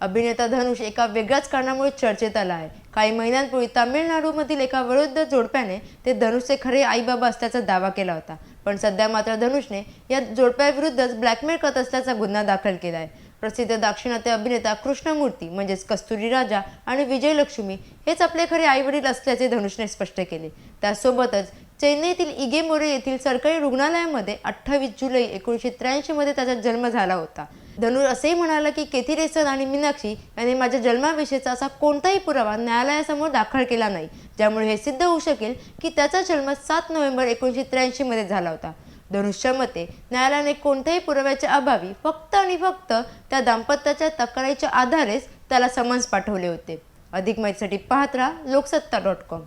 अभिनेता धनुष एका वेगळ्याच कारणामुळे चर्चेत आला आहे काही महिन्यांपूर्वी तामिळनाडूमधील एका वृद्ध जोडप्याने ते धनुषचे खरे आईबाबा असल्याचा दावा केला होता. पण सध्या मात्र धनुषने या जोडप्याविरुद्धच ब्लॅकमेल करत असल्याचा गुन्हा दाखल केला आहे प्रसिद्ध दाक्षिणात्य अभिनेता कृष्णमूर्ती म्हणजेच कस्तुरी राजा आणि विजयलक्ष्मी हेच आपले खरे आईवडील असल्याचे धनुषने स्पष्ट केले. त्यासोबतच चेन्नईतील इगेमोरे येथील सरकारी रुग्णालयामध्ये अठ्ठावीस जुलै एकोणीसशे त्र्याऐंशीमध्ये त्याचा जन्म झाला होता. धनुष असेही म्हणाला की केथिरेसन आणि मीनाक्षी यांनी माझ्या जन्माविषयीचा असा कोणताही पुरावा न्यायालयासमोर दाखल केला नाही. ज्यामुळे हे सिद्ध होऊ शकेल की त्याचा जन्म सात नोव्हेंबर एकोणीसशे त्र्याऐंशीमध्ये झाला होता. धनुषच्या मते न्यायालयाने कोणत्याही पुराव्याच्या अभावी फक्त आणि फक्त त्या दाम्पत्याच्या तक्रारीच्या आधारेच त्याला समन्स पाठवले होते. अधिक माहितीसाठी पाहत राहा लोकसत्ता डॉट कॉम